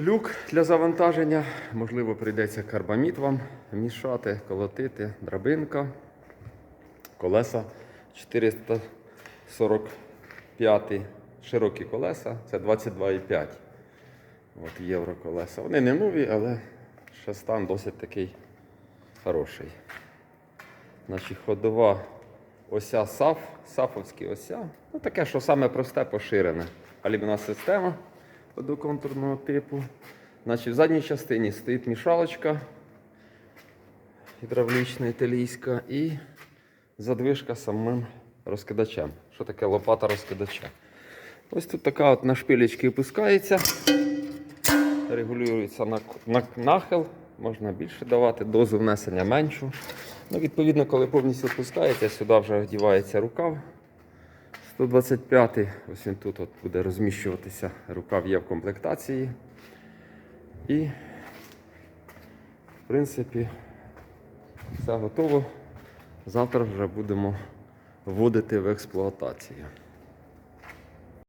Люк для завантаження. Можливо, прийдеться карбамід вам мішати, колотити, драбинка. Колеса 445 широкі колеса, це 22,5 От євро колеса. Вони не нові, але ще стан досить такий хороший. Значить, ходова ося САФ, САФовські ося. Ну, таке, що саме просте поширене. Алібна система одноконтурного типу. Значить, в задній частині стоїть мішалочка гідравлічна італійська і задвижка самим розкидачем. Що таке лопата розкидача? Ось тут така от на шпилечки опускається, регулюється на, на нахил, можна більше давати, дозу внесення меншу. Ну, відповідно, коли повністю опускається, сюди вже вдівається рукав. 125 ось він тут от буде розміщуватися. Рукав є в комплектації. І, в принципі, все готово. Завтра вже будемо вводити в експлуатацію.